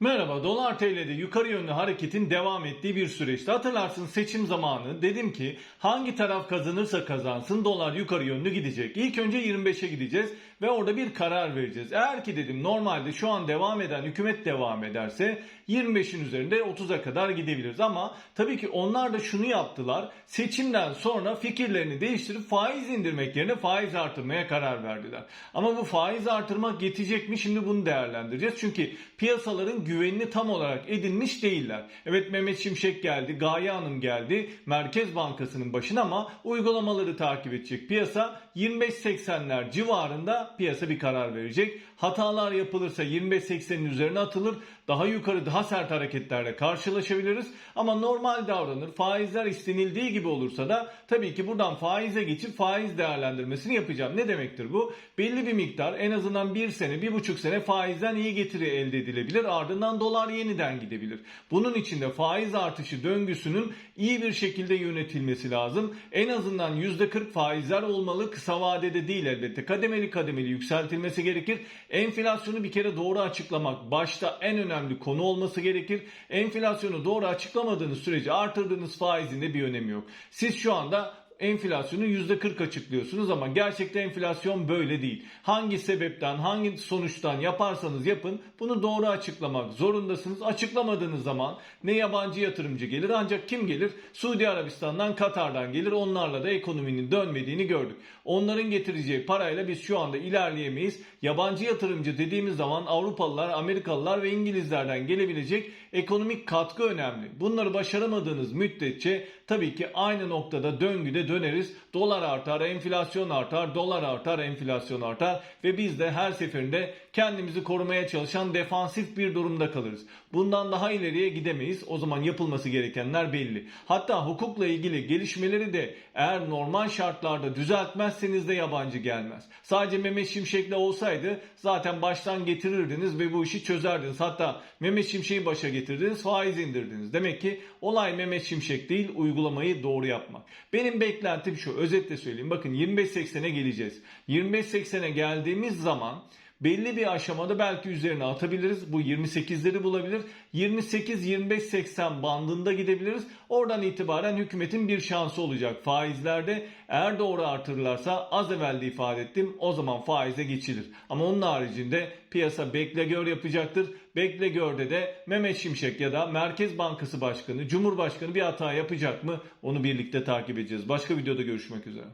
Merhaba, Dolar TL'de yukarı yönlü hareketin devam ettiği bir süreçte hatırlarsınız seçim zamanı dedim ki hangi taraf kazanırsa kazansın dolar yukarı yönlü gidecek. İlk önce 25'e gideceğiz ve orada bir karar vereceğiz. Eğer ki dedim normalde şu an devam eden hükümet devam ederse 25'in üzerinde 30'a kadar gidebiliriz. Ama tabii ki onlar da şunu yaptılar. Seçimden sonra fikirlerini değiştirip faiz indirmek yerine faiz artırmaya karar verdiler. Ama bu faiz artırmak yetecek mi şimdi bunu değerlendireceğiz. Çünkü piyasaların güvenini tam olarak edinmiş değiller. Evet Mehmet Şimşek geldi, Gaye Hanım geldi Merkez Bankası'nın başına ama uygulamaları takip edecek. Piyasa 25-80'ler civarında piyasa bir karar verecek. Hatalar yapılırsa 25-80'in üzerine atılır. Daha yukarı daha sert hareketlerle karşılaşabiliriz. Ama normal davranır. Faizler istenildiği gibi olursa da tabii ki buradan faize geçip faiz değerlendirmesini yapacağım. Ne demektir bu? Belli bir miktar en azından bir sene, bir buçuk sene faizden iyi getiri elde edilebilir. Ardından dolar yeniden gidebilir. Bunun için de faiz artışı döngüsünün iyi bir şekilde yönetilmesi lazım. En azından %40 faizler olmalı. Kısa vadede değil elbette. Kademeli kademeli yükseltilmesi gerekir. Enflasyonu bir kere doğru açıklamak başta en önemli konu olması gerekir. Enflasyonu doğru açıklamadığınız sürece artırdığınız faizin de bir önemi yok. Siz şu anda enflasyonu %40 açıklıyorsunuz ama gerçekten enflasyon böyle değil. Hangi sebepten, hangi sonuçtan yaparsanız yapın bunu doğru açıklamak zorundasınız. Açıklamadığınız zaman ne yabancı yatırımcı gelir ancak kim gelir? Suudi Arabistan'dan, Katar'dan gelir. Onlarla da ekonominin dönmediğini gördük. Onların getireceği parayla biz şu anda ilerleyemeyiz. Yabancı yatırımcı dediğimiz zaman Avrupalılar, Amerikalılar ve İngilizlerden gelebilecek ekonomik katkı önemli. Bunları başaramadığınız müddetçe tabii ki aynı noktada döngüde döneriz. Dolar artar, enflasyon artar, dolar artar, enflasyon artar ve biz de her seferinde kendimizi korumaya çalışan defansif bir durumda kalırız. Bundan daha ileriye gidemeyiz. O zaman yapılması gerekenler belli. Hatta hukukla ilgili gelişmeleri de eğer normal şartlarda düzeltmezseniz de yabancı gelmez. Sadece Mehmet Şimşek'le olsaydı zaten baştan getirirdiniz ve bu işi çözerdiniz. Hatta Mehmet Şimşek'i başa getirdiniz, faiz indirdiniz. Demek ki olay Mehmet Şimşek değil, uygulamayı doğru yapmak. Benim beklentim şu, özetle söyleyeyim. Bakın 25.80'e geleceğiz. 25.80'e geldiğimiz zaman belli bir aşamada belki üzerine atabiliriz. Bu 28'leri bulabilir. 28-25-80 bandında gidebiliriz. Oradan itibaren hükümetin bir şansı olacak. Faizlerde eğer doğru artırırlarsa az evvel de ifade ettim o zaman faize geçilir. Ama onun haricinde piyasa bekle gör yapacaktır. Bekle görde de Mehmet Şimşek ya da Merkez Bankası Başkanı, Cumhurbaşkanı bir hata yapacak mı? Onu birlikte takip edeceğiz. Başka videoda görüşmek üzere.